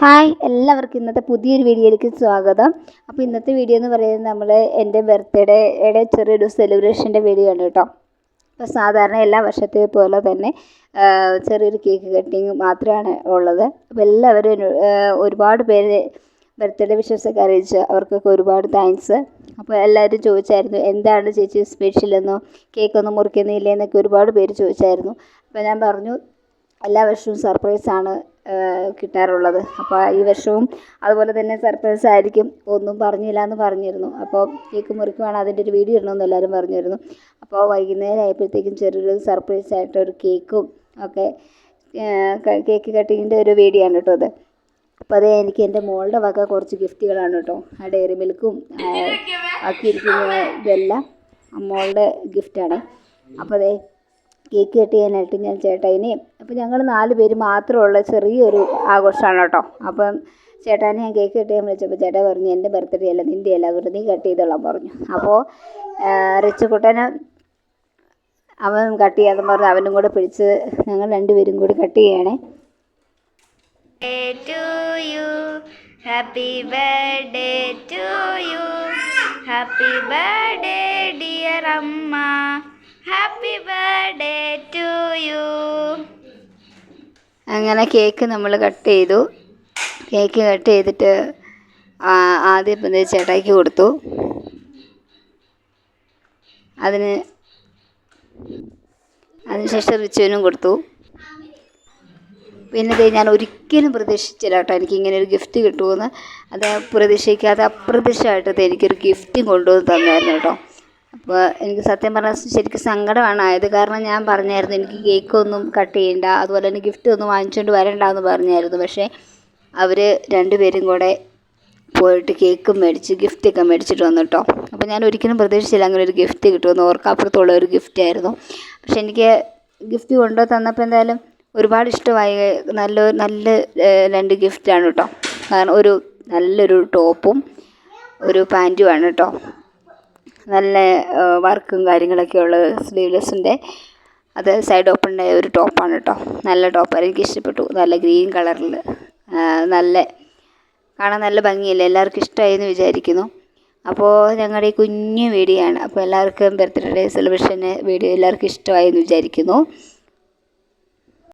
Hi എല്ലാവർക്കും ഇന്നത്തെ പുതിയൊരു വീഡിയോയിലേക്ക് സ്വാഗതം. അപ്പോൾ ഇന്നത്തെ വീഡിയോ എന്ന് പറയുന്നത് നമ്മൾ എന്റെ ബർത്ത്ഡേയുടെ ചെറിയൊരു സെലിബ്രേഷന്റെ വീഡിയോ ആണ് കേട്ടോ. അപ്പോൾ സാധാരണ എല്ലാ വർഷത്തെ പോലെ തന്നെ ചെറിയൊരു കേക്ക് കട്ടിങ് മാത്രമാണ് ഉള്ളത്. അപ്പോൾ എല്ലാവരും ഒരുപാട് പേര് ബർത്ത്ഡേ വിശ്വസൊക്കെ അറിയിച്ച് അവർക്കൊക്കെ ഒരുപാട് താങ്ക്സ് അപ്പോൾ എല്ലാവരും ചോദിച്ചായിരുന്നു എന്താണ് ചേച്ചി സ്പെഷ്യൽ എന്നോ? കേക്കൊന്നും മുറിക്കുന്നില്ലേ എന്നൊക്കെ ഒരുപാട് പേര് ചോദിച്ചായിരുന്നു. അപ്പോൾ ഞാൻ പറഞ്ഞു എല്ലാ വർഷവും സർപ്രൈസാണ് കിട്ടാറുള്ളത്. അപ്പോൾ ഈ വർഷവും അതുപോലെ തന്നെ സർപ്രൈസ് ആയിരിക്കും. ഒന്നും പറഞ്ഞില്ല എന്ന് പറഞ്ഞിരുന്നു. അപ്പോൾ കേക്ക് മുറിക്കുവാണ് അതിന്റെ ഒരു വീഡിയോ ഇടണമെന്ന് എല്ലാവരും പറഞ്ഞിരുന്നു. അപ്പോൾ വൈകുന്നേരം ആയപ്പോഴത്തേക്കും ചെറിയൊരു സർപ്രൈസ് ആയിട്ട് ഒരു കേക്കും ഒക്കെ കേക്ക് കട്ടിങ്ങിന്റെ ഒരു വീഡിയോ ആണ് കേട്ടോ അത്. അപ്പോൾ അത് എനിക്ക് എന്റെ മോളുടെ വക കുറച്ച് ഗിഫ്റ്റുകളാണ് കേട്ടോ. ആ ഡയറി മിൽക്കും ആക്കിയിരിക്കുന്ന ഇതെല്ലാം മോളുടെ ഗിഫ്റ്റാണ്. അപ്പോൾ അതെ കേക്ക് കട്ട് ചെയ്യാനായിട്ട് ഞാൻ ചേട്ടായിനെയും അപ്പോൾ ഞങ്ങൾ നാല് പേര് മാത്രമുള്ള ചെറിയൊരു ആഘോഷമാണ് കേട്ടോ. അപ്പം ചേട്ടാനെ ഞാൻ കേക്ക് കെട്ടി വിളിച്ചപ്പോൾ ചേട്ടാ പറഞ്ഞു എന്റെ ബർത്ത്ഡേ അല്ല നിന്റെ അല്ല അതുകൊണ്ട് നീ കട്ട് ചെയ്തോളാം പറഞ്ഞു അപ്പോൾ റിച്ചുക്കുട്ടനെ അവൻ കട്ട് ചെയ്യാന്ന് പറഞ്ഞ് അവനും കൂടെ പിടിച്ച് ഞങ്ങൾ രണ്ടുപേരും കൂടി കട്ട് ചെയ്യണേ. Happy birthday to happy birthday dear birthday, happy Amma. അങ്ങനെ കേക്ക് നമ്മൾ കട്ട് ചെയ്തു. കേക്ക് കട്ട് ചെയ്തിട്ട് ആദ്യം ഇപ്പം ചേട്ടാക്കി കൊടുത്തു. അതിന് അതിനുശേഷം റിച്ചുവിനും കൊടുത്തു. പിന്നെ ഞാൻ ഒരിക്കലും പ്രതീക്ഷിച്ചില്ല കേട്ടോ എനിക്ക് ഇങ്ങനെ ഒരു ഗിഫ്റ്റ് കിട്ടുമെന്ന് അത് പ്രതീക്ഷിക്കാതെ അപ്രതീക്ഷിതമായിട്ട് അത് എനിക്കൊരു ഗിഫ്റ്റും കൊണ്ടുവന്ന് തന്നായിരുന്നു കേട്ടോ. അപ്പോൾ എനിക്ക് സത്യം പറഞ്ഞാൽ ശരിക്കും സങ്കടമാണ്. ആയത് കാരണം ഞാൻ പറഞ്ഞായിരുന്നു എനിക്ക് കേക്കൊന്നും കട്ട് ചെയ്യണ്ട അതുപോലെ തന്നെ ഗിഫ്റ്റ് ഒന്നും വാങ്ങിച്ചുകൊണ്ട് വരണ്ട എന്ന് പറഞ്ഞായിരുന്നു. പക്ഷേ അവർ രണ്ടുപേരും കൂടെ പോയിട്ട് കേക്കും മേടിച്ച് ഗിഫ്റ്റൊക്കെ മേടിച്ചിട്ട് വന്നു കേട്ടോ അപ്പോൾ ഞാൻ ഒരിക്കലും പ്രതീക്ഷിച്ചില്ല അങ്ങനെ ഒരു ഗിഫ്റ്റ് കിട്ടുമെന്ന്. ഓർക്കപ്പുറത്തുള്ള ഒരു ഗിഫ്റ്റ് ആയിരുന്നു. പക്ഷെ എനിക്ക് ഗിഫ്റ്റ് കൊണ്ടു തന്നപ്പോൾ എന്തായാലും ഒരുപാട് ഇഷ്ടമായി. നല്ല നല്ല രണ്ട് ഗിഫ്റ്റാണ് കേട്ടോ കാരണം ഒരു നല്ലൊരു ടോപ്പും ഒരു പാന്റുമാണ് കേട്ടോ നല്ല വർക്കും കാര്യങ്ങളൊക്കെ ഉള്ള സ്ലീവ്ലെസ്സിന്റെ അത് സൈഡ് ഓപ്പണിന്റെ ഒരു ടോപ്പാണ് കേട്ടോ. നല്ല ടോപ്പാണ്. എനിക്ക് ഇഷ്ടപ്പെട്ടു. നല്ല ഗ്രീൻ കളറിൽ നല്ല കാണാൻ നല്ല ഭംഗിയില്ല? എല്ലാവർക്കും ഇഷ്ടമായി എന്ന് വിചാരിക്കുന്നു. അപ്പോൾ ഞങ്ങളുടെ ഈ കുഞ്ഞു വീഡിയോ ആണ് അപ്പോൾ എല്ലാവർക്കും ബർത്ത്ഡേ സെലിബ്രേഷന് വീഡിയോ എല്ലാവർക്കും ഇഷ്ടമായി എന്ന് വിചാരിക്കുന്നു.